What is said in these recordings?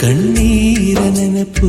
ಕಣ್ಣೀರ ನೆನಪು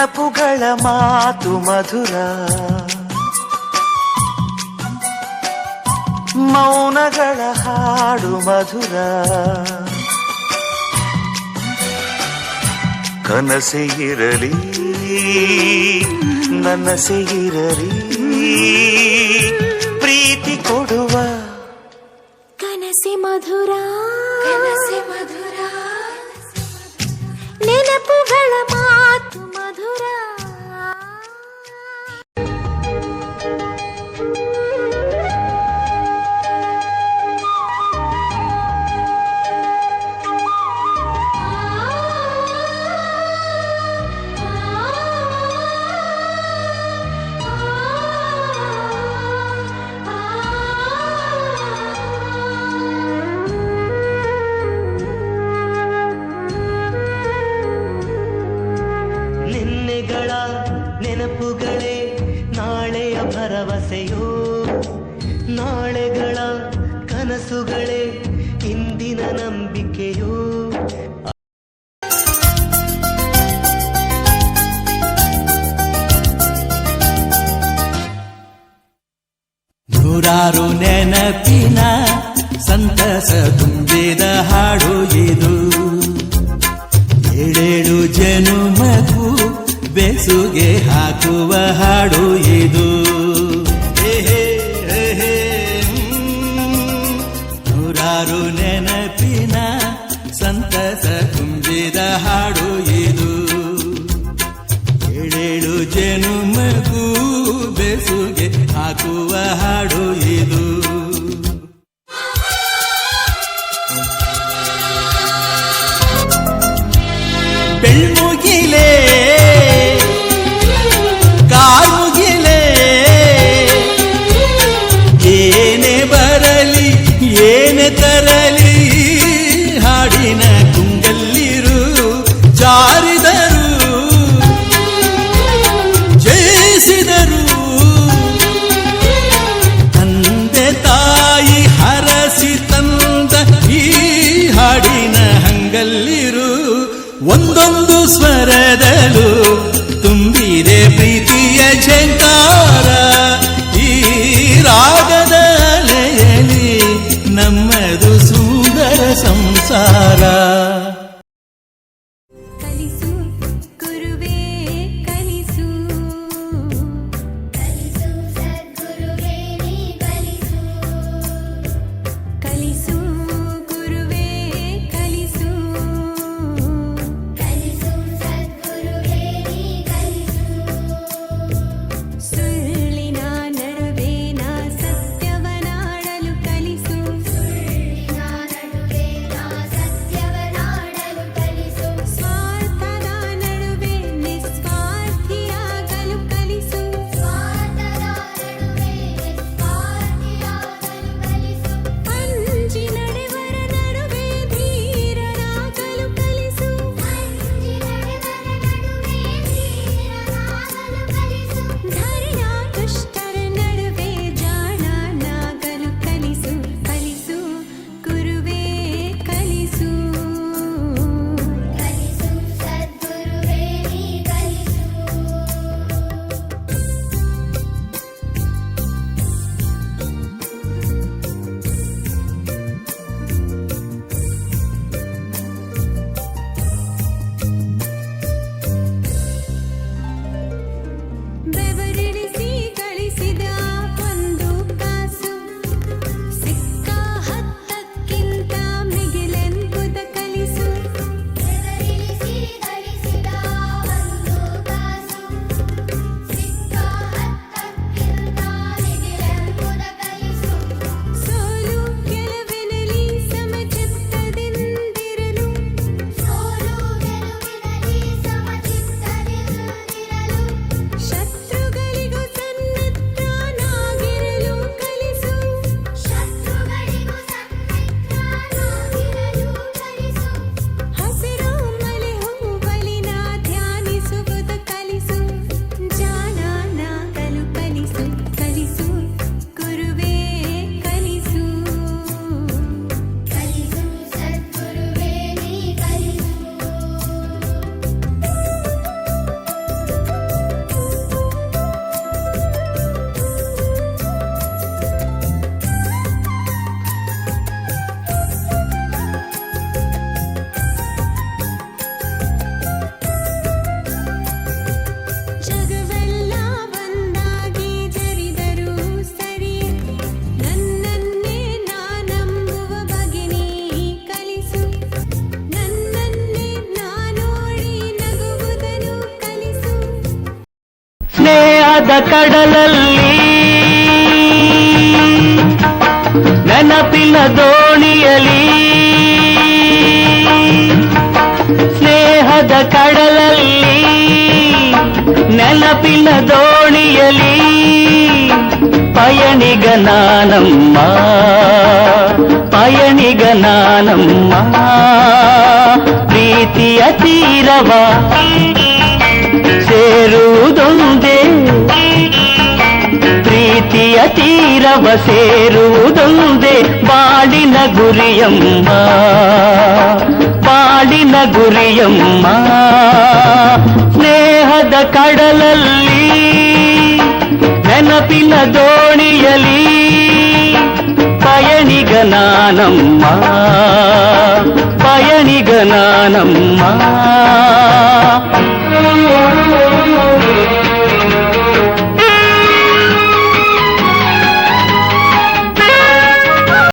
ನೆನಪುಗಳ ಮಾತು ಮಧುರ. ಮೌನಗಳ ಹಾಡು ಮಧುರ. ಕನಸಿಗಿರಲಿ ಇರಲಿ ನನಸೆ ಇರಲಿ ಪ್ರೀತಿ ಕೊಡುವ ಕನಸಿ ಮಧುರ. ನೆನಪುಗಳೇ ನಾಳೆಯ ಭರವಸೆಯೋ? ನಾಳೆಗಳ ಕನಸುಗಳೇ ಇಂದಿನ ನಂಬಿಕೆಯೋ? ನೂರಾರು ನೆನಪಿನ ಸಂತಸ ತುಂಬಿದ ಹಾಡು ಇದು. ಬೆಸುಗೆ ಹಾಕುವ ಹಾಡು ಇದು. ನೂರಾರು ನೆನಪಿನ ಸಂತಸ ತುಂಬಿದ ಹಾಡು ಇದು. ಏಳೇಳು ಜನುಮಗೂ ಬೆಸುಗೆ ಹಾಕುವ ಹಾಡು ಇದು. ಬೆಳ್ಮುಗಿಲೇ ಹಾಡಿನ ಹಂಗಲ್ಲಿರು ಒಂದೊಂದು ಸ್ವರದಲು ಸ್ನೇಹದ ಕಡಲಲ್ಲಿ ನೆನಪಿನ ದೋಣಿಯಲಿ ಸ್ನೇಹದ ಕಡಲಲ್ಲಿ ನೆನಪಿನ ದೋಣಿಯಲಿ ಪಯಣಿಗನಾನಮ್ಮ ಪಯಣಿಗನಾನಮ್ಮ ಪ್ರೀತಿಯ ತೀರವ. ಸೇರುವುದೊಂದೇ ಪ್ರೀತಿಯ ತೀರವ ಸೇರುವುದೊಂದೇ ಬಾಡಿನ ಗುರಿಯಮ್ಮ ಬಾಡಿನ ಗುರಿಯಮ್ಮ ಸ್ನೇಹದ ಕಡಲಲ್ಲಿ ನೆನಪಿನ ದೋಣಿಯಲಿ పయనిగనానమ్మ పయనిగనానమ్మ